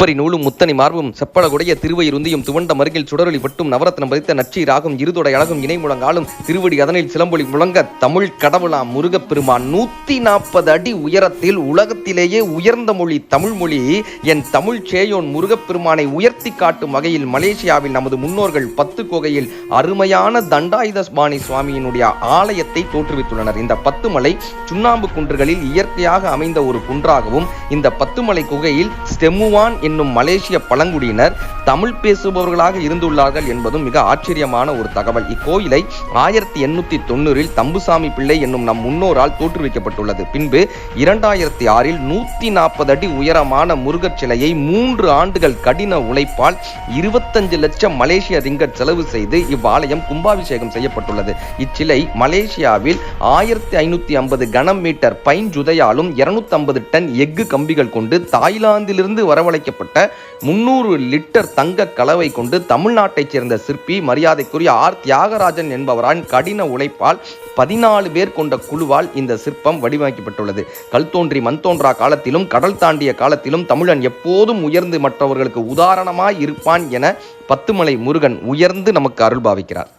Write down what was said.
செப்பரி நூலும் முத்தனி மார்பும் செப்பழகுடைய திருவயிருந்தியும் துவண்ட மருகில் சுடரொளி பட்டும் நவரத்னம் பதித்த நச்சி ராகும் இருதொடை அழகும் இணை முழங்காலும் திருவடி அதனில் சிலம்பொலி முழங்க தமிழ் கடவுளாம் முருகப்பெருமான் நூத்தி நாற்பது அடி உயரத்தில் உலகத்திலேயே உயர்ந்த மொழி தமிழ் மொழி. என் தமிழ் சேயோன் முருகப்பெருமானை உயர்த்தி காட்டும் வகையில் மலேசியாவில் நமது முன்னோர்கள் பத்து கோகையில் அருமையான தண்டாயுதபாணி சுவாமியினுடைய ஆலயத்தை தோற்றுவித்துள்ளனர். இந்த பத்து மலை சுண்ணாம்பு குன்றுகளில் இயற்கையாக அமைந்த ஒரு குன்றாகவும் இந்த பத்துமலை குகையில் ஸ்டெமுவான் என்னும் மலேசிய பழங்குடியினர் தமிழ் பேசுபவர்களாக இருந்துள்ளார்கள் என்பதும் மிக ஆச்சரியமான ஒரு தகவல். இக்கோயிலை ஆயிரத்தி எண்ணூத்தி தொண்ணூறில் தம்புசாமி பிள்ளை என்னும் நம் முன்னோரால் தோற்றுவிக்கப்பட்டுள்ளது. பின்பு இரண்டாயிரத்தி ஆறில் நூத்தி நாற்பது அடி உயரமான முருகர் சிலையை மூன்று ஆண்டுகள் கடின உழைப்பால் இருபத்தஞ்சு லட்சம் மலேசிய ரிங்கட் செலவு செய்து இவ்வாலயம் கும்பாபிஷேகம் செய்யப்பட்டுள்ளது. இச்சிலை மலேசியாவில் ஆயிரத்தி ஐநூற்றி ஐம்பது கனம் மீட்டர் பைன் ஜுதையாலும் இருநூத்தி ஐம்பது டன் எஃகு கம்பிகள் கொண்டு தாய்லாந்திலிருந்து வரவழைக்கப்பட்ட முன்னூறு லிட்டர் தங்க கலவை கொண்டு தமிழ்நாட்டைச் சேர்ந்த சிற்பி மரியாதைக்குரிய ஆர். தியாகராஜன் என்பவரான் கடின உழைப்பால் பதினாலு பேர் கொண்ட குழுவால் இந்த சிற்பம் வடிவமைக்கப்பட்டுள்ளது. கல் தோன்றி மண் தோன்றா காலத்திலும் கடல் தாண்டிய காலத்திலும் தமிழன் எப்போதும் உயர்ந்து மற்றவர்களுக்கு உதாரணமாய் இருப்பான் என பத்துமலை முருகன் உயர்ந்து நமக்கு அருள் பாவிக்கிறார்